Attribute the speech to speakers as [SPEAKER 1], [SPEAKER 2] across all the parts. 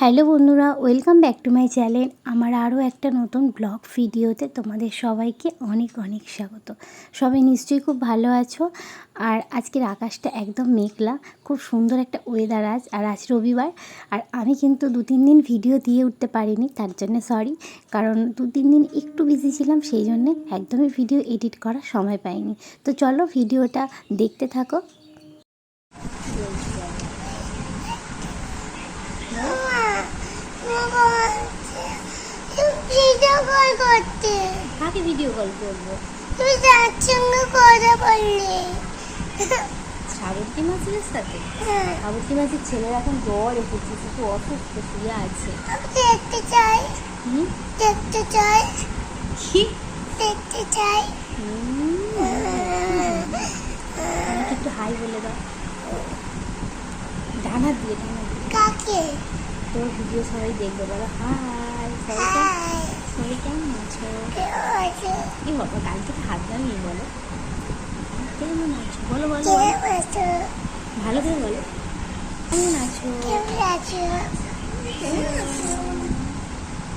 [SPEAKER 1] Hello বন্ধুরা, welcome back to my channel. আমার আরও একটা নতুন ব্লগ ভিডিওতে তোমাদের সবাইকে অনেক অনেক স্বাগত। সবাই নিশ্চয়ই খুব ভালো আছো। আর আজকের আকাশটা একদম মেঘলা, খুব সুন্দর একটা ওয়েদার আজ, আর আজ রবিবার। আর আমি কিন্তু দু তিন দিন ভিডিও দিয়ে উঠতে পারিনি, তার জন্য সরি কারণ দু তিন দিন একটু বিজি ছিলাম, সেই জন্যে একদমই ভিডিও এডিট করার সময় পাইনি। তো চলো ভিডিওটা দেখতে থাকো।
[SPEAKER 2] ভিডিও কল করতে
[SPEAKER 1] কাকে ভিডিও কল করব?
[SPEAKER 2] তুই যার সঙ্গে কথা বললি
[SPEAKER 1] শ্রাবন্তী মাছের সাথে? শ্রাবন্তী মাছের ছেলের এখন জ্বর এসেছে শুধু অসুস্থ, শুয়ে আছে।
[SPEAKER 2] দেখতে চাই দেখতে চাই
[SPEAKER 1] কি?
[SPEAKER 2] দেখতে চাই
[SPEAKER 1] একটু হাই বলে দাও। ডানা দিয়ে ডানা দিয়ে।
[SPEAKER 2] কাকে?
[SPEAKER 1] তোর ভিডিও সবাই দেখবে বলো হাই সবাই কেমন আছো? এই বাবা কালকে তো হাত দামিয়ে বলো। কেমন আছো? বলো বলো বলো। ভালো করে বলো। কেমন আছো?
[SPEAKER 2] কেমন আছো?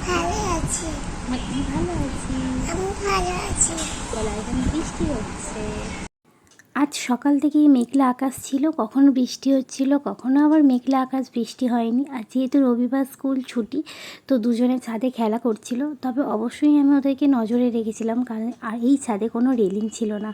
[SPEAKER 2] ভালো আছি।
[SPEAKER 1] আমি ভালো আছি।
[SPEAKER 2] আমি ভালো আছি।
[SPEAKER 1] বলো এখানে বৃষ্টি হচ্ছে? আজ সকাল থেকেই মেঘলা আকাশ ছিল, কখনো বৃষ্টি হচ্ছিল, কখনো আবার মেঘলা আকাশ, বৃষ্টি হয়নি। আর যেহেতু রবিবার স্কুল ছুটি, তো দুজনে ছাদে খেলা করছিল। তবে অবশ্যই আমি ওদেরকে নজরে রেখেছিলাম, কারণ আর এই ছাদে কোনো রেলিং ছিল না।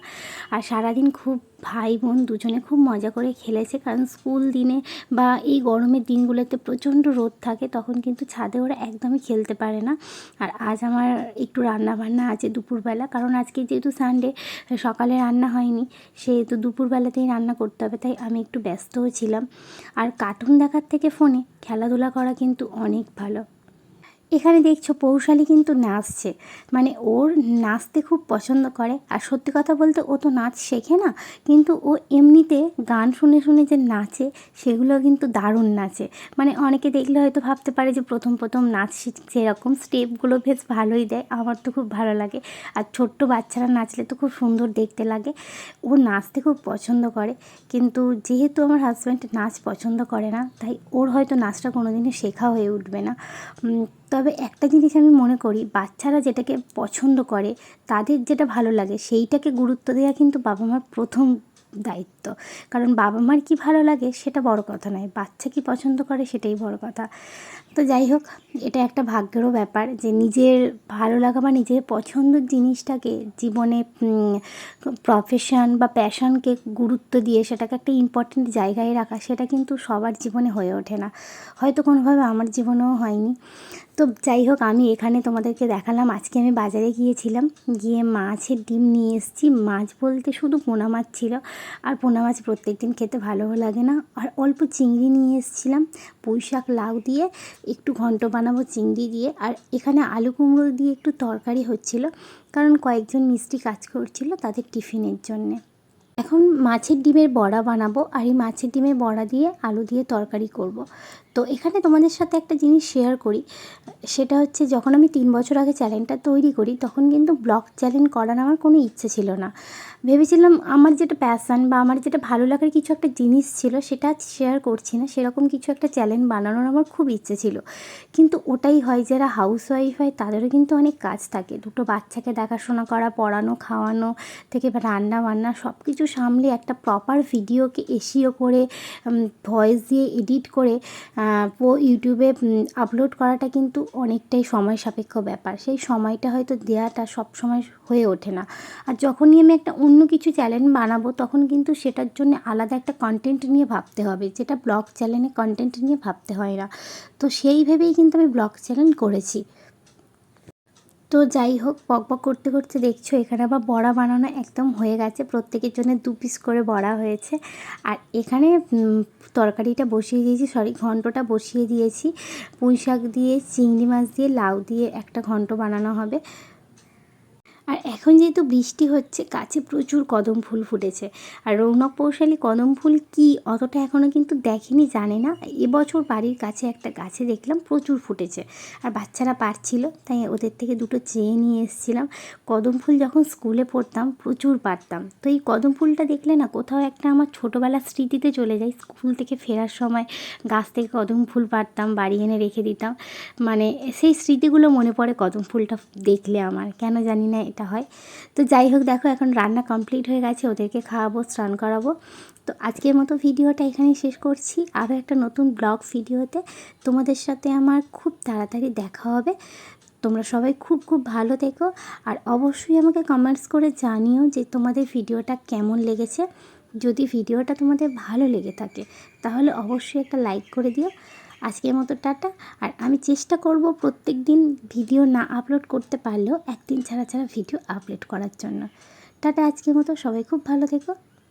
[SPEAKER 1] আর সারাদিন খুব ভাই বোন দুজনে খুব মজা করে খেলেছে। কারণ স্কুল দিনে বা এই গরমের দিনগুলোতে প্রচণ্ড রোদ থাকে, তখন কিন্তু ছাদে ওরা একদমই খেলতে পারে না। আর আজ আমার একটু রান্না বান্না আছে দুপুরবেলা। কারণ আজকে যেহেতু সানডে সকালে রান্না হয়নি, সেহেতু দুপুরবেলাতেই রান্না করতে হবে, তাই আমি একটু ব্যস্তও ছিলাম। আর কার্টুন দেখার থেকে ফোনে খেলাধুলা করা কিন্তু অনেক ভালো। এখানে দেখছ পৌশালী কিন্তু নাচছে। মানে ওর নাচতে খুব পছন্দ করে। আর সত্যি কথা বলতে ও তো নাচ শেখে না, কিন্তু ও এমনিতে গান শুনে শুনে যে নাচে, সেগুলো কিন্তু দারুণ নাচে। মানে অনেকে দেখলে হয়তো ভাবতে পারে যে প্রথম প্রথম নাচ শিখছে এরকম স্টেপগুলো বেশ ভালোই দেয়, আমার তো খুব ভালো লাগে। আর ছোট্ট বাচ্চারা নাচলে তো খুব সুন্দর দেখতে লাগে। ও নাচতে খুব পছন্দ করে, কিন্তু যেহেতু আমার হাজব্যান্ড নাচ পছন্দ করে না, তাই ওর হয়তো নাচটা কোনোদিনও শেখা হয়ে উঠবে না। তবে একটা জিনিস আমি মনে করি, বাচ্চারা যেটাকে পছন্দ করে, তাদের যেটা ভালো লাগে সেইটাকে গুরুত্ব দেওয়া কিন্তু বাবা মার প্রথম দায়িত্ব। কারণ বাবা মার কি ভালো লাগে সেটা বড় কথা নয়, বাচ্চা কি পছন্দ করে সেটাই বড় কথা। তো যাই হোক, এটা একটা ভাগ্যেরও ব্যাপার যে নিজের ভালো লাগা বা নিজের পছন্দের জিনিসটাকে জীবনে প্রফেশন বা প্যাশনকে গুরুত্ব দিয়ে সেটাকে একটা ইম্পর্টেন্ট জায়গায় রাখা সেটা কিন্তু সবার জীবনে হয়ে ওঠে না। হয়তো কোনোভাবে আমার জীবনেও হয়নি। তো যাই হোক, আমি এখানে তোমাদেরকে দেখালাম। আজকে আমি বাজারে গিয়েছিলাম, গিয়ে মাছের ডিম নিয়ে এসেছি। মাছ বলতে শুধু পোনা মাছ ছিল, আর পোনা মাছ প্রত্যেক দিন খেতে ভালোও লাগে না। আর অল্প চিংড়ি নিয়ে এসেছিলাম, পুঁই শাক, লাউ দিয়ে, একটু ঘন্ট বানাবো চিংড়ি দিয়ে। আর এখানে আলু কুমড়ো দিয়ে একটু তরকারি হচ্ছিল, কারণ কয়েকজন মিষ্টি কাজ করছিল তাদের টিফিনের জন্যে। এখন মাছের ডিমের বড়া বানাবো আর এই মাছের ডিমের বড়া দিয়ে আলু দিয়ে তরকারি করব। তো এখানে তোমাদের সাথে একটা জিনিস শেয়ার করি সেটা হচ্ছে যখন আমি তিন বছর আগে চ্যালেঞ্জটা তৈরি করি, তখন কিন্তু ব্লগ চ্যালেঞ্জ করার আমার কোনো ইচ্ছে ছিল না ভেবেছিলাম আমার যেটা প্যাশান বা আমার যেটা ভালো লাগার কিছু একটা জিনিস ছিল, সেটা শেয়ার করছি না। সেরকম কিছু একটা চ্যানেল বানানোর আমার খুব ইচ্ছে ছিল। কিন্তু ওটাই হয়, যারা হাউস ওয়াইফ হয়, তাদেরও কিন্তু অনেক কাজ থাকে। দুটো বাচ্চাকে দেখাশোনা করা, পড়ানো, খাওয়ানো, থেকে রান্না বান্না সব কিছু সামলে একটা প্রপার ভিডিওকে এসিও করে ভয়েস দিয়ে এডিট করে ও ইউটিউবে আপলোড করাটা কিন্তু অনেকটাই সময় সাপেক্ষ ব্যাপার। সেই সময়টা হয়তো দেওয়াটা সব সময় হয়ে ওঠে না। আর যখনই আমি একটা কিছু চ্যানেল বানাবো, তখন কিন্তু সেটার জন্য আলাদা একটা কন্টেন্ট নিয়ে ভাবতে হবে, যেটা ব্লগ চ্যানেলে কন্টেন্ট নিয়ে ভাবতে হয় না। তো সেই ভেবেই কিন্তু আমি ব্লগ চ্যানেল করেছি। তো যাই হোক পক পক করতে করতে দেখছ এখানে আবার বড়া বানানো একদম হয়ে গেছে, প্রত্যেকের জন্য দু পিস করে বড়া হয়েছে। আর এখানে তরকারিটা বসিয়ে দিয়েছি সরি ঘন্টটা বসিয়ে দিয়েছি। পুঁই শাক দিয়ে, চিংড়ি মাছ দিয়ে, লাউ দিয়ে একটা ঘন্ট বানানো হবে। আর এখন যেহেতু বৃষ্টি হচ্ছে, গাছে প্রচুর কদম ফুল ফুটেছে। আর রৌনক পৌশালী কদম ফুল কি অতটা এখনও কিন্তু দেখেনি, জানে না। এবছর বাড়ির কাছে একটা গাছে দেখলাম প্রচুর ফুটেছে। আর বাচ্চারা পারছিল, তাই ওদের থেকে দুটো চেয়ে নিয়ে এসেছিলাম। কদম ফুল যখন স্কুলে পড়তাম, প্রচুর পারতাম। তো এই কদম ফুলটা দেখলে না, কোথাও একটা আমার ছোটোবেলার স্মৃতিতে চলে যায়। স্কুল থেকে ফেরার সময় গাছ থেকে কদম ফুল পারতাম, বাড়ি এনে রেখে দিতাম। মানে সেই স্মৃতিগুলো মনে পড়ে কদম ফুলটা দেখলে আমার। কেন জানি না এটা হয়। তো যাই হোক, দেখো এখন রান্না কমপ্লিট হয়ে গেছে, ওদেরকে খাওয়াবো, স্নান করাবো। তো আজকের মতো ভিডিওটা এখানেই শেষ করছি। আরও একটা নতুন ব্লগ ভিডিওতে তোমাদের সাথে আমার খুব তাড়াতাড়ি দেখা হবে। তোমরা সবাই খুব খুব ভালো থেকো। আর অবশ্যই আমাকে কমেন্টস করে জানিও যে তোমাদের ভিডিওটা কেমন লেগেছে। যদি ভিডিওটা তোমাদের ভালো লেগে থাকে, তাহলে অবশ্যই একটা লাইক করে দিও। আজকের মতো টাটা। আর আমি চেষ্টা করব প্রত্যেক দিন ভিডিও না আপলোড করতে পারলেও একদিন ছাড়া ছাড়া ভিডিও আপলোড করার জন্য। টাটা আজকের মতো। সবাই খুব ভালো থেকো।